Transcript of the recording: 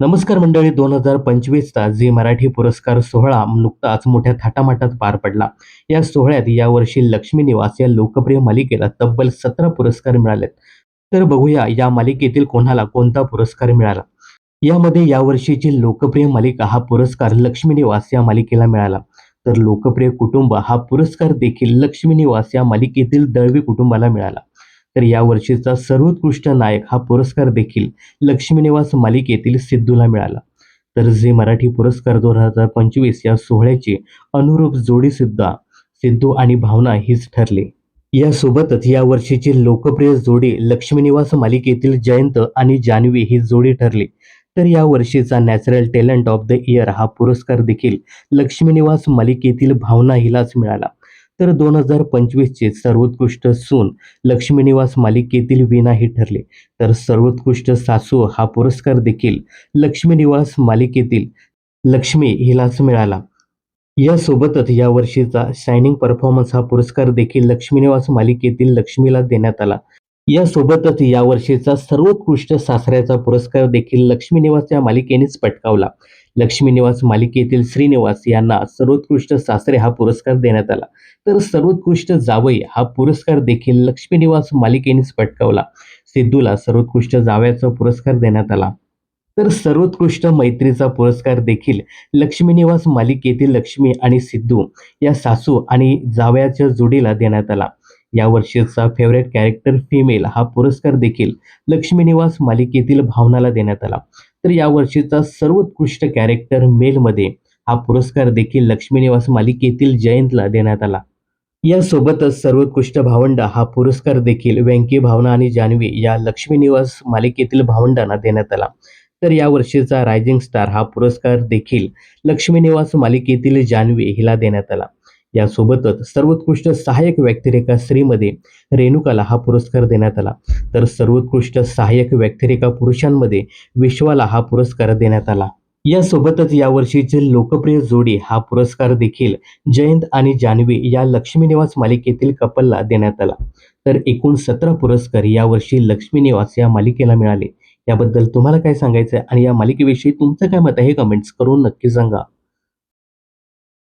नमस्कार मंडळी दोन हजार पंचवीसचा झी मराठी पुरस्कार सोहळा नुकताच मोठ्या थाटामाटात पार पडला. या सोहळ्यात यावर्षी लक्ष्मी निवास या लोकप्रिय मालिकेला तब्बल सतरा पुरस्कार मिळालेत. तर बघूया या मालिकेतील कोणाला कोणता पुरस्कार मिळाला? यामध्ये यावर्षीची लोकप्रिय मालिका हा पुरस्कार लक्ष्मी निवास या मालिकेला मिळाला. तर लोकप्रिय कुटुंब हा पुरस्कार देखील लक्ष्मी निवास या मालिकेतील दळवी कुटुंबाला मिळाला. तर यावर्षीचा सर्वोत्कृष्ट नायक हा पुरस्कार देखील लक्ष्मीनिवास मालिकेतील सिद्धूला मिळाला. तर झी मराठी पुरस्कार दोन हजार पंचवीस या सोहळ्याची अनुरूप जोडी सुद्धा सिद्धू आणि भावना हीच ठरली. यासोबतच या वर्षीची लोकप्रिय जोडी लक्ष्मीनिवास मालिकेतील जयंत आणि जान्हवी ही जोडी ठरली. तर या वर्षीचा natural talent of the year हा पुरस्कार देखील लक्ष्मीनिवास मालिकेतील भावना हिलाच मिळाला. तर दोन हजार पंचवीसचे सर्वोत्कृष्ट सून लक्ष्मीनिवास मालिकेतील वीणा हे ठरले. तर सर्वोत्कृष्ट सासू हा पुरस्कार देखील लक्ष्मीनिवास मालिकेतील लक्ष्मी हिलाच मिळाला. यासोबतच या वर्षीचा शायनिंग परफॉर्मन्स हा पुरस्कार देखील लक्ष्मीनिवास मालिकेतील लक्ष्मीला देण्यात आला. यासोबतच या वर्षीचा सर्वोत्कृष्ट सासऱ्याचा पुरस्कार देखील लक्ष्मीनिवास या मालिकेनेच पटकावला. लक्ष्मी निवास मालिकेतील श्रीनिवास यांना सर्वोत्कृष्ट सासरे हा पुरस्कार देण्यात आला. तर सर्वोत्कृष्ट जावई हा पुरस्कार देखील लक्ष्मी निवास मालिकेनेच पटकावला. सिद्धूला सर्वोत्कृष्ट जावयाचा पुरस्कार देण्यात आला. तर सर्वोत्कृष्ट मैत्रीचा पुरस्कार देखील लक्ष्मीनिवास मालिकेतील लक्ष्मी आणि सिद्धू या सासू आणि जावयाच्या जोडीला देण्यात आला. या वर्षीचा फेवरेट कॅरेक्टर फिमेल हा पुरस्कार देखील लक्ष्मीनिवास मालिकेतील भावनाला देण्यात आला. तर या वर्षीचा सर्वोत्कृष्ट कॅरेक्टर मेलमध्ये हा पुरस्कार देखील लक्ष्मी निवास मालिकेतील जयंतला देण्यात आला. यासोबतच सर्वोत्कृष्ट भावंड हा पुरस्कार देखील व्यंकी भावना आणि जान्हवी या लक्ष्मी निवास मालिकेतील भावंडांना देण्यात आला. तर या वर्षीचा रायझिंग स्टार हा पुरस्कार देखील लक्ष्मी निवास मालिकेतील जान्हवी हिला देण्यात आला. यासोबतच सर्वोत्कृष्ट सहाय्यक व्यक्तिरेखा स्त्रीमध्ये रेणुकाला हा पुरस्कार देण्यात आला. तर सर्वोत्कृष्ट सहाय्यक व्यक्तिरेखा पुरुषांमध्ये विश्वाला हा पुरस्कार देण्यात आला. यासोबतच यावर्षीचे लोकप्रिय जोडी हा पुरस्कार देखील जयंत आणि जान्हवी या लक्ष्मी निवास मालिकेतील कपलला देण्यात आला. तर एकूण सतरा पुरस्कार यावर्षी लक्ष्मी निवास या मालिकेला मिळाले. याबद्दल तुम्हाला काय सांगायचं आहे आणि या मालिकेविषयी तुमचं काय मत आहे कमेंट्स करून नक्की सांगा.